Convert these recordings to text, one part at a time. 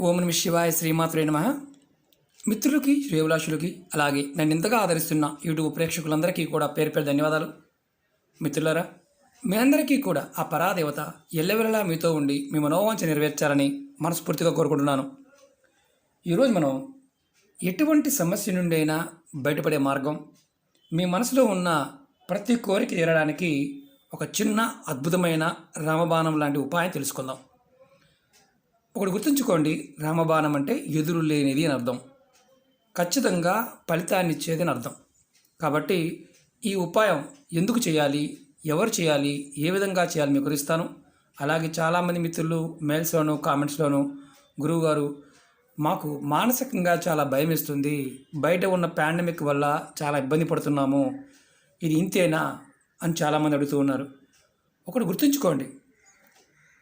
ఓం నమ శివాయ శ్రీమాత్రే నమ. మిత్రులకి శ్రేవులాషులకి అలాగే నన్ను ఇంతగా ఆదరిస్తున్న యూట్యూబ్ ప్రేక్షకులందరికీ కూడా పేరు పేరు ధన్యవాదాలు. మిత్రులారా మీ అందరికీ కూడా ఆ పరాదేవత ఎల్లవెల్లలా మీతో ఉండి మీ మనోవాంఛ నెరవేర్చాలని మనస్ఫూర్తిగా కోరుకుంటున్నాను. ఈరోజు మనం ఎటువంటి సమస్య నుండి అయినా బయటపడే మార్గం మీ మనసులో ఉన్న ప్రతి కోరిక తీరడానికి ఒక చిన్న అద్భుతమైన రామబాణం లాంటి ఉపాయం తెలుసుకుందాం. ఒకటి గుర్తుంచుకోండి రామబాణం అంటే ఎదురు లేనిది అని అర్థం. ఖచ్చితంగా ఫలితాన్ని ఇచ్చేది అని అర్థం. కాబట్టి ఈ ఉపాయం ఎందుకు చేయాలి ఎవరు చేయాలి ఏ విధంగా చేయాలి మీకు వివరిస్తాను. అలాగే చాలామంది మిత్రులు మెయిల్స్లోను కామెంట్స్లోను గురువుగారు మాకు మానసికంగా చాలా భయం ఇస్తుంది బయట ఉన్న పాండమిక్ వల్ల చాలా ఇబ్బంది పడుతున్నాము. ఇది ఇంతేనా అని చాలామంది అడుగుతూ ఉన్నారు. ఒకటి గుర్తుంచుకోండి.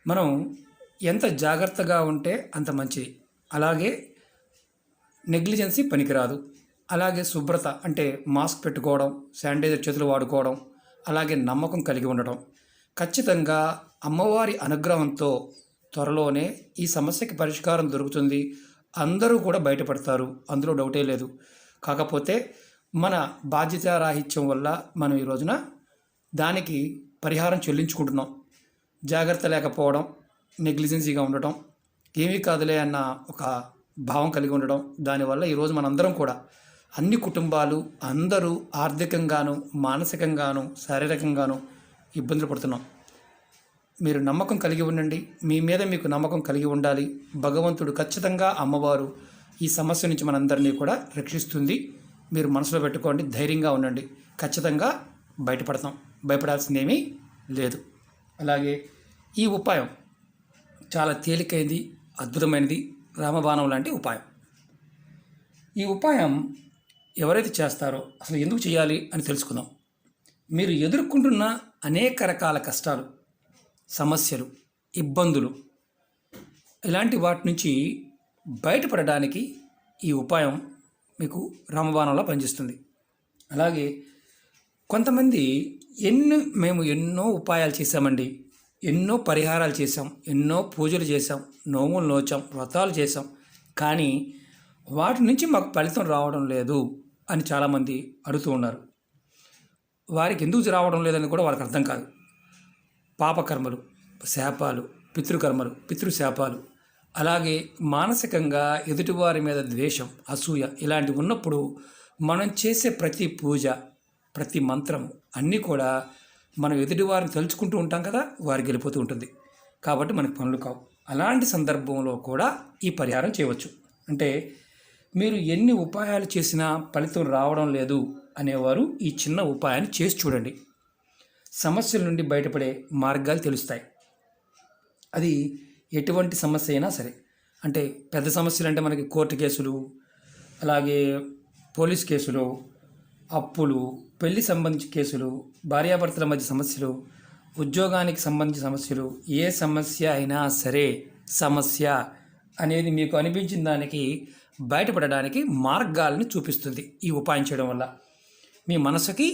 మనం ఎంత జాగ్రత్తగా ఉంటే అంత మంచిది. అలాగే నెగ్లిజెన్సీ పనికిరాదు. అలాగే శుభ్రత అంటే మాస్క్ పెట్టుకోవడం శానిటైజర్ చేతులు వాడుకోవడం అలాగే నమ్మకం కలిగి ఉండడం ఖచ్చితంగా అమ్మవారి అనుగ్రహంతో త్వరలోనే ఈ సమస్యకి పరిష్కారం దొరుకుతుంది. అందరూ కూడా బయటపడతారు. అందులో డౌటే లేదు. కాకపోతే మన బాధ్యతారాహిత్యం వల్ల మనం ఈ రోజున దానికి పరిహారం చెల్లించుకుంటున్నాం. జాగ్రత్త లేకపోవడం నెగ్లిజెన్సీగా ఉండటం ఏమీ కాదులే అన్న ఒక భావం కలిగి ఉండడం దానివల్ల ఈరోజు మనందరం కూడా అన్ని కుటుంబాలు అందరూ ఆర్థికంగాను మానసికంగాను శారీరకంగాను ఇబ్బందులు పడుతున్నాం. మీరు నమ్మకం కలిగి ఉండండి. మీ మీద మీకు నమ్మకం కలిగి ఉండాలి. భగవంతుడు ఖచ్చితంగా అమ్మవారు ఈ సమస్య నుంచి మనందరినీ కూడా రక్షిస్తుంది. మీరు మనసులో పెట్టుకోండి ధైర్యంగా ఉండండి. ఖచ్చితంగా బయటపడతాం. భయపడాల్సిందేమీ లేదు. అలాగే ఈ ఉపాయం చాలా తేలికైంది అద్భుతమైనది రామబాణం లాంటి ఉపాయం. ఈ ఉపాయం ఎవరైతే చేస్తారో అసలు ఎందుకు చేయాలి అని తెలుసుకుందాం. మీరు ఎదుర్కొంటున్న అనేక రకాల కష్టాలు సమస్యలు ఇబ్బందులు ఇలాంటి వాటి నుంచి బయటపడడానికి ఈ ఉపాయం మీకు రామబాణంలో పనిచేస్తుంది. అలాగే కొంతమంది ఎన్ని మేము ఎన్నో ఉపాయాలు చేశామండి. ఎన్నో పరిహారాలు చేసాం ఎన్నో పూజలు చేసాం నోములు నోచాం వ్రతాలు చేసాం కానీ వాటి నుంచి మాకు ఫలితం రావడం లేదు అని చాలామంది అడుగుతూ ఉన్నారు. వారికి ఎందుకు రావడం లేదని కూడా వాళ్ళకి అర్థం కాదు. పాపకర్మలు శాపాలు పితృకర్మలు పితృశాపాలు అలాగే మానసికంగా ఎదుటివారి మీద ద్వేషం అసూయ ఇలాంటివి ఉన్నప్పుడు మనం చేసే ప్రతి పూజ ప్రతి మంత్రం అన్నీ కూడా మనం ఎదుటివారిని తలుచుకుంటూ ఉంటాం కదా వారికి వెళ్ళిపోతూ ఉంటుంది. కాబట్టి మనకు పనులు కావు. అలాంటి సందర్భంలో కూడా ఈ పరిహారం చేయవచ్చు. అంటే మీరు ఎన్ని ఉపాయాలు చేసినా ఫలితం రావడం లేదు అనేవారు ఈ చిన్న ఉపాయాన్ని చేసి చూడండి. సమస్యల నుండి బయటపడే మార్గాలు తెలుస్తాయి. అది ఎటువంటి సమస్య అయినా సరే. అంటే పెద్ద సమస్యలు అంటే మనకి కోర్టు కేసులు అలాగే పోలీస్ కేసులు అప్పులు పెళ్ళి సంబంధించి కేసులు భార్యాభర్తల మధ్య సమస్యలు ఉద్యోగానికి సంబంధించిన సమస్యలు ఏ సమస్య అయినా సరే సమస్య అనేది మీకు అనిపించిన దానికి బయటపడడానికి మార్గాలను చూపిస్తుంది ఈ ఉపాయం చేయడం వల్ల. మీ మనసుకి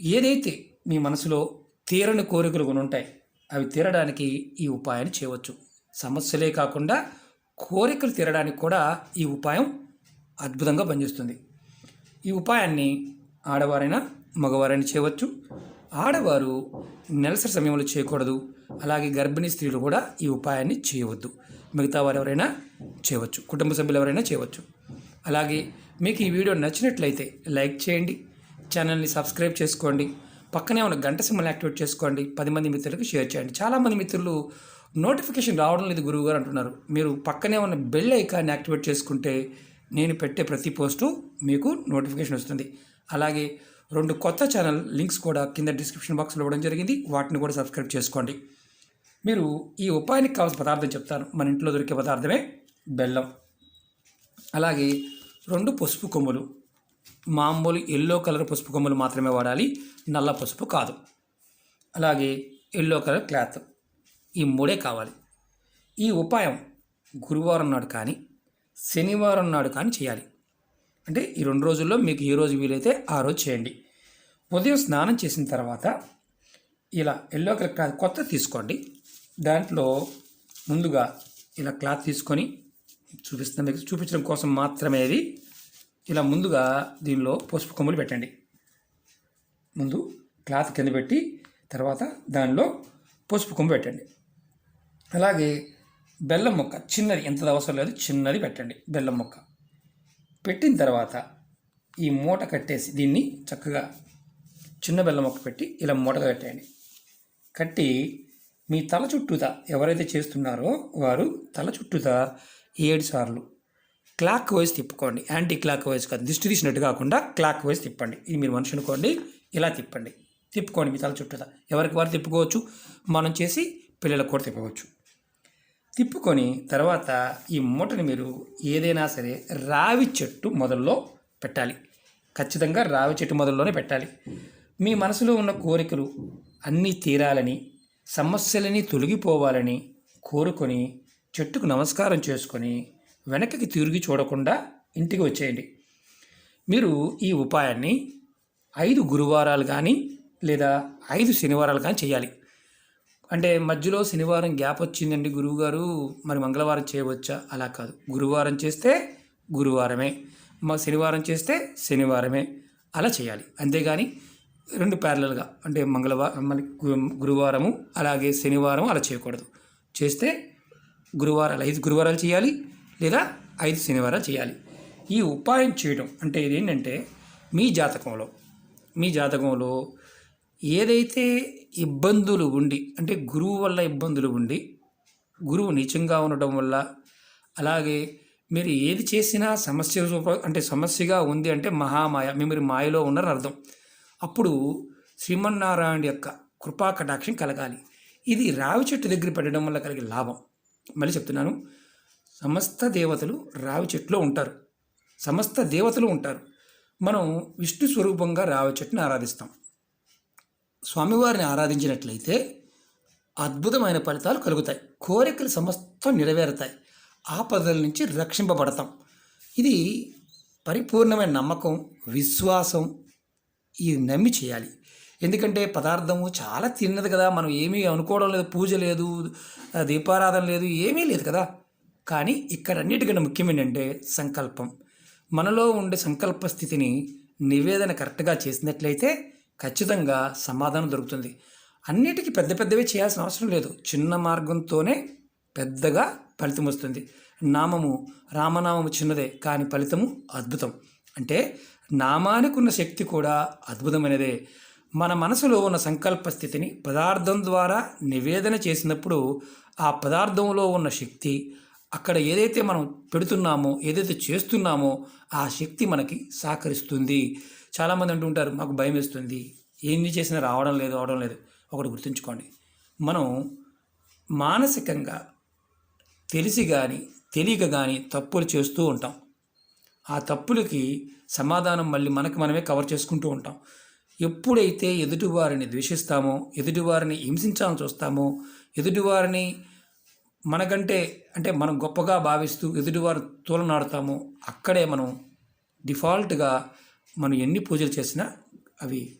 ఏదైతే మీ మనసులో తీరని కోరికలు కొని ఉంటాయి అవి తీరడానికి ఈ ఉపాయాన్ని చేయవచ్చు. సమస్యలే కాకుండా కోరికలు తీరడానికి కూడా ఈ ఉపాయం అద్భుతంగా పనిచేస్తుంది. ఈ ఉపాయాన్ని ఆడవారైనా మగవారైనా చేయవచ్చు. ఆడవారు నెలసరి సమయంలో చేయకూడదు. అలాగే గర్భిణీ స్త్రీలు కూడా ఈ ఉపాయాన్ని చేయవద్దు. మిగతా వారు ఎవరైనా చేయవచ్చు. కుటుంబ సభ్యులు ఎవరైనా చేయవచ్చు. అలాగే మీకు ఈ వీడియో నచ్చినట్లయితే లైక్ చేయండి. ఛానల్ని సబ్స్క్రైబ్ చేసుకోండి. పక్కనే ఉన్న గంట సింబల్ యాక్టివేట్ చేసుకోండి. పది మంది మిత్రులకు షేర్ చేయండి. చాలామంది మిత్రులు నోటిఫికేషన్ రావడం లేదు గురువు గారు అంటున్నారు. మీరు పక్కనే ఉన్న బెల్ ఐకాన్ని యాక్టివేట్ చేసుకుంటే నేను పెట్టే ప్రతి పోస్టు మీకు నోటిఫికేషన్ వస్తుంది. అలాగే రెండు కొత్త ఛానల్ లింక్స్ కూడా కింద డిస్క్రిప్షన్ బాక్స్లో ఇవ్వడం జరిగింది. వాటిని కూడా సబ్స్క్రైబ్ చేసుకోండి. మీరు ఈ ఉపాయానికి కావాల్సిన పదార్థం చెప్తాను. మన ఇంట్లో దొరికే పదార్థమే బెల్లం. అలాగే రెండు పసుపు కొమ్ములు. మామూలు ఎల్లో కలర్ పసుపు కొమ్ములు మాత్రమే వాడాలి. నల్ల పసుపు కాదు. అలాగే ఎల్లో కలర్ క్లాత్. ఈ మూడే కావాలి. ఈ ఉపాయం గురువారం నాడు కానీ శనివారం నాడు కానీ చేయాలి. అంటే ఈ రెండు రోజుల్లో మీకు ఏ రోజు వీలైతే ఆ రోజు చేయండి. ఉదయం స్నానం చేసిన తర్వాత ఇలా ఎల్లో కలర్ క్లాత్ కొత్త తీసుకోండి. దాంట్లో ముందుగా ఇలా క్లాత్ తీసుకొని చూపిస్తాం మీకు చూపించడం కోసం మాత్రమే ఇది. ఇలా ముందుగా దీనిలో పసుపు కొమ్ములు పెట్టండి. ముందు క్లాత్ కింద పెట్టి తర్వాత దానిలో పసుపు కొమ్ము పెట్టండి. అలాగే బెల్లం ముక్క. చిన్నది. ఎంత అవసరం లేదు. చిన్నది పెట్టండి. బెల్లం ముక్క. పెట్టిన తర్వాత ఈ మూట కట్టేసి దీన్ని చక్కగా చిన్న బెల్లం ముక్క పెట్టి ఇలా మూటగా కట్టేయండి. కట్టి మీ తల చుట్టూత ఎవరైతే చేస్తున్నారో వారు తల చుట్టూత ఏడు సార్లు క్లాక్ వైజ్ తిప్పుకోండి. యాంటీ క్లాక్ వైజ్ కాదు. దిష్టి తీసినట్టు కాకుండా క్లాక్ వైజ్ తిప్పండి. ఇది మీరు మనిషి అనుకోండి ఇలా తిప్పండి. తిప్పుకోండి మీ తల చుట్టూత. ఎవరికి వారు తిప్పుకోవచ్చు? మనం చేసి పిల్లలకు కూడా తిప్పవచ్చు. తిప్పుకొని తర్వాత ఈ మూటని మీరు ఏదైనా సరే రావి చెట్టు మొదల్లో పెట్టాలి. ఖచ్చితంగా రావి చెట్టు మొదల్లోనే పెట్టాలి. మీ మనసులో ఉన్న కోరికలు అన్నీ తీరాలని సమస్యలని తొలగిపోవాలని కోరుకొని చెట్టుకు నమస్కారం చేసుకొని వెనక్కి తిరిగి చూడకుండా ఇంటికి వచ్చేయండి. మీరు ఈ ఉపాయాన్ని ఐదు గురువారాలు కానీ లేదా ఐదు శనివారాలు కానీ చేయాలి. అంటే మధ్యలో శనివారం గ్యాప్ వచ్చిందండి గురువుగారు. మరి మంగళవారం చేయవచ్చా? అలా కాదు. గురువారం చేస్తే గురువారమే. మా శనివారం చేస్తే శనివారమే. అలా చేయాలి. అంతేగాని రెండు ప్యారలల్గా అంటే మంగళవారం మనకి గు- గురువారము అలాగే శనివారం అలా చేయకూడదు. చేస్తే గురువారాలు ఐదు గురువారాలు చేయాలి లేదా ఐదు శనివారాలు చేయాలి. ఈ ఉపాయం చేయడం అంటే ఇదేంటంటే మీ జాతకంలో మీ జాతకంలో ఏదైతే ఇబ్బందులు ఉండి అంటే గురువు వల్ల ఇబ్బందులు ఉండి గురువు నీచంగా ఉండటం వల్ల అలాగే మీరు ఏది చేసినా సమస్య రూప- అంటే సమస్యగా ఉంది అంటే మహామాయ మీరు మాయలో ఉన్నారని అర్థం. అప్పుడు శ్రీమన్నారాయణ యొక్క కృపా కటాక్షం కలగాలి. ఇది రావి చెట్టు దగ్గర పెట్టడం వల్ల కలిగే లాభం. మళ్ళీ చెప్తున్నాను. సమస్త దేవతలు రావి చెట్టులో ఉంటారు. సమస్త దేవతలు ఉంటారు. మనం విష్ణు స్వరూపంగా రావి చెట్టును ఆరాధిస్తాం. స్వామివారిని ఆరాధించినట్లయితే అద్భుతమైన ఫలితాలు కలుగుతాయి. కోరికలు సమస్తం నెరవేరుతాయి. ఆపదల నుంచి రక్షింపబడతాం. ఇది పరిపూర్ణమైన నమ్మకం విశ్వాసం. ఇది నమ్మి చేయాలి. ఎందుకంటే పదార్థము చాలా తిన్నది కదా. మనం ఏమీ అనుకోవడం లేదు. పూజ లేదు దీపారాధన లేదు ఏమీ లేదు కదా. కానీ ఇక్కడ అన్నిటికన్నా ముఖ్యం ఏంటంటే సంకల్పం. మనలో ఉండే సంకల్ప స్థితిని నివేదన కరెక్ట్గా చేసినట్లయితే ఖచ్చితంగా సమాధానం దొరుకుతుంది. అన్నిటికీ పెద్ద పెద్దవి చేయాల్సిన అవసరం లేదు. చిన్న మార్గంతోనే పెద్దగా ఫలితం వస్తుంది. నామము రామనామము చిన్నదే కానీ ఫలితము అద్భుతం. అంటే నామానికి ఉన్న శక్తి కూడా అద్భుతమైనదే. మన మనసులో ఉన్న సంకల్ప స్థితిని పదార్థం ద్వారా నివేదన చేసినప్పుడు ఆ పదార్థంలో ఉన్న శక్తి అక్కడ ఏదైతే మనం పెడుతున్నామో ఏదైతే చేస్తున్నామో ఆ శక్తి మనకి సహకరిస్తుంది. చాలామంది అంటూ ఉంటారు మాకు భయం వేస్తుంది. ఏంది చేసినా రావడం లేదు అవడం లేదు. ఒకటి గుర్తుంచుకోండి. మనం మానసికంగా తెలిసి కానీ తెలియక కానీ తప్పులు చేస్తూ ఉంటాం. ఆ తప్పులకి సమాధానం మళ్ళీ మనకి మనమే కవర్ చేసుకుంటూ ఉంటాం. ఎప్పుడైతే ఎదుటివారిని ద్వేషిస్తామో ఎదుటివారిని హింసించాలని చూస్తామో ఎదుటివారిని మనకంటే అంటే మనం గొప్పగా భావిస్తూ ఎదుటివారు తూలనాడుతామో అక్కడే మనం డిఫాల్ట్గా మనం ఎన్ని పూజలు చేసినా అవి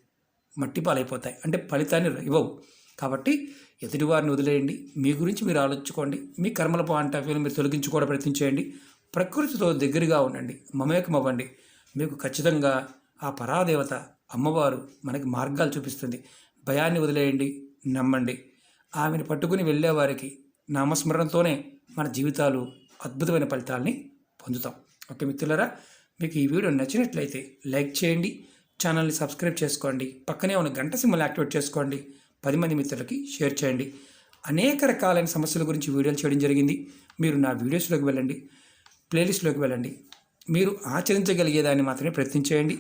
మట్టి పాలైపోతాయి. అంటే ఫలితాన్ని ఇవ్వవు. కాబట్టి ఎదుటివారిని వదిలేయండి. మీ గురించి మీరు ఆలోచించుకోండి. మీ కర్మల పాయింట్ ఆఫ్ వ్యూని మీరు తొలగించుకోవడం ప్రయత్నం చేయండి. ప్రకృతితో దగ్గరగా ఉండండి. మమేకం అవ్వండి మీకు ఖచ్చితంగా ఆ పరాదేవత అమ్మవారు మనకి మార్గాలు చూపిస్తుంది. భయాన్ని వదిలేయండి. నమ్మండి. ఆమెను పట్టుకుని వెళ్ళేవారికి నామస్మరణతోనే మన జీవితాలు అద్భుతమైన ఫలితాలని పొందుతాం. ఓకే మిత్రులరా మీకు ఈ వీడియో నచ్చినట్లయితే లైక్ చేయండి ఛానల్ని సబ్స్క్రైబ్ చేసుకోండి పక్కనే ఉన్న గంట సింబల్ యాక్టివేట్ చేసుకోండి పది మంది మిత్రులకి షేర్ చేయండి. అనేక రకాలైన సమస్యల గురించి వీడియోలు చేయడం జరిగింది. మీరు నా వీడియోస్లోకి వెళ్ళండి ప్లేలిస్ట్లోకి వెళ్ళండి. మీరు ఆచరించగలిగేదాన్ని మాత్రమే ప్రయత్నించేయండి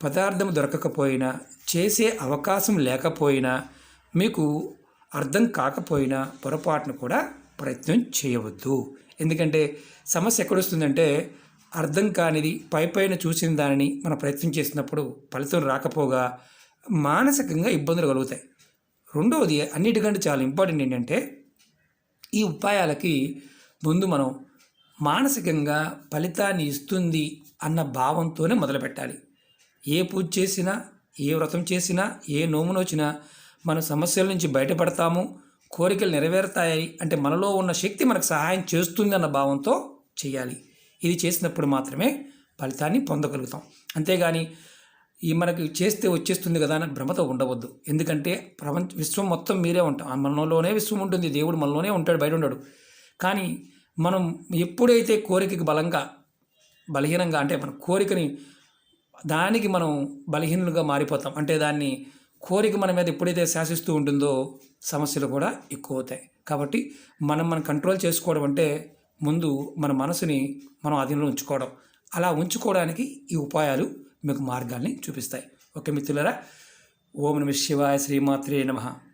పదార్థం దొరకకపోయినా చేసే అవకాశం లేకపోయినా మీకు అర్థం కాకపోయినా పొరపాటును కూడా ప్రయత్నం చేయవద్దు. ఎందుకంటే సమస్య ఎక్కడొస్తుందంటే అర్థం కానిది పైపైన చూసిన దానిని మనం ప్రయత్నం చేసినప్పుడు ఫలితం రాకపోగా మానసికంగా ఇబ్బందులు కలుగుతాయి. రెండవది అన్నిటికంటే చాలా ఇంపార్టెంట్ ఏంటంటే ఈ ఉపాయాలకి ముందు మనం మానసికంగా ఫలితాన్ని ఇస్తుంది అన్న భావంతోనే మొదలుపెట్టాలి. ఏ పూజ చేసినా ఏ వ్రతం చేసినా ఏ నోమును వచ్చినా మన సమస్యల నుంచి బయటపడతాము కోరికలు నెరవేరుతాయి అంటే మనలో ఉన్న శక్తి మనకు సహాయం చేస్తుంది అన్న భావంతో చేయాలి. ఇది చేసినప్పుడు మాత్రమే ఫలితాన్ని పొందగలుగుతాం. అంతేగాని ఈ మనకి చేస్తే వచ్చేస్తుంది కదా అని భ్రమతో ఉండవద్దు. ఎందుకంటే ప్రపంచ విశ్వం మొత్తం మీరే ఉంటాం. మనలోనే విశ్వం ఉంటుంది. దేవుడు మనలోనే ఉంటాడు బయట ఉండడు. కానీ మనం ఎప్పుడైతే కోరికకి బలంగా బలహీనంగా అంటే మన కోరికని దానికి మనం బలహీనులుగా మారిపోతాం. అంటే దాన్ని కోరిక మన మీద ఎప్పుడైతే శాసిస్తూ ఉంటుందో సమస్యలు కూడా ఎక్కువ అవుతాయి. కాబట్టి మనం మనం కంట్రోల్ చేసుకోవడం అంటే ముందు మన మనసుని మనం అధీనంలో ఉంచుకోవడం. అలా ఉంచుకోవడానికి ఈ ఉపాయాలు మీకు మార్గాల్ని చూపిస్తాయి. ఓకే మిత్రులరా ఓం నమ శివాయ శ్రీమాత్రే నమః.